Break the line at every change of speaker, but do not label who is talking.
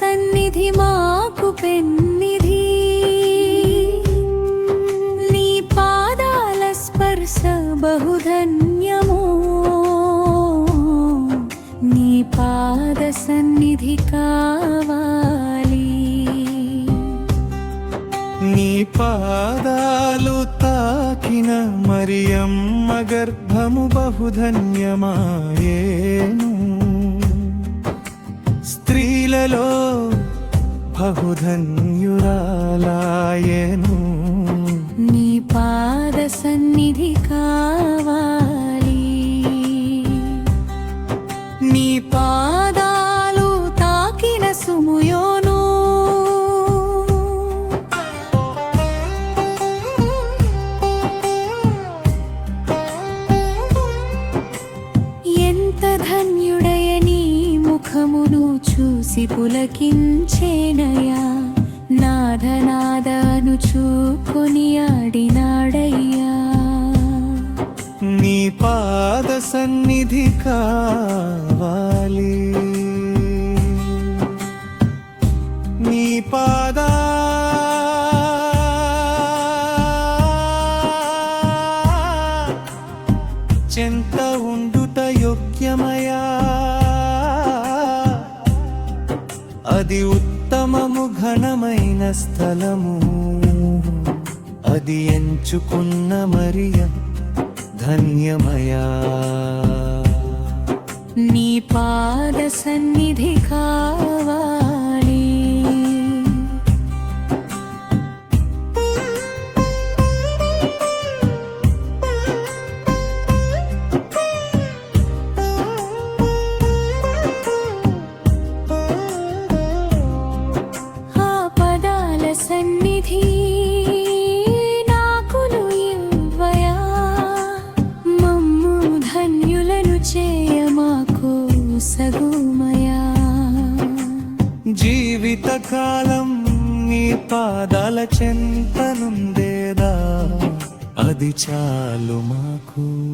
సన్నిధి మాకు పెన్నిధి. నీ పాదాల స్పర్శ బహుధన్యము. నీ పాద సన్నిధి కావాలి.
నీ పాదాలు తాకిన మరియం గర్భము బహుధన్యమాయేను. స్త్రీలలో బహుధన్యురాలాయను.
నీ పాద సన్నిధి కావాలి. నీ పాదాలు తాకిన సుముయోను. ఎంత ధన్యుడ ముఖమును చూసి పులకించేనయా? నాదనాదను చూకొని ఆడినాడయ్యా.
నీ పాద సన్నిధి కావాలి. నీ పాద చెంత ఉండుట యోగ్యమయా? అది ఉత్తమము ఘనమైన స్థలము. అది ఎంచుకున్న మరియ ధన్యమయా.
నీ పాద సన్నిధి సన్నిధి నాకును ఇవ్వయా? మమ్ము ధన్యులను చేయమాకు సగుమయా?
జీవితకాలం నీ పాదాల చెంతనుందేదా? అది చాలు మాకు.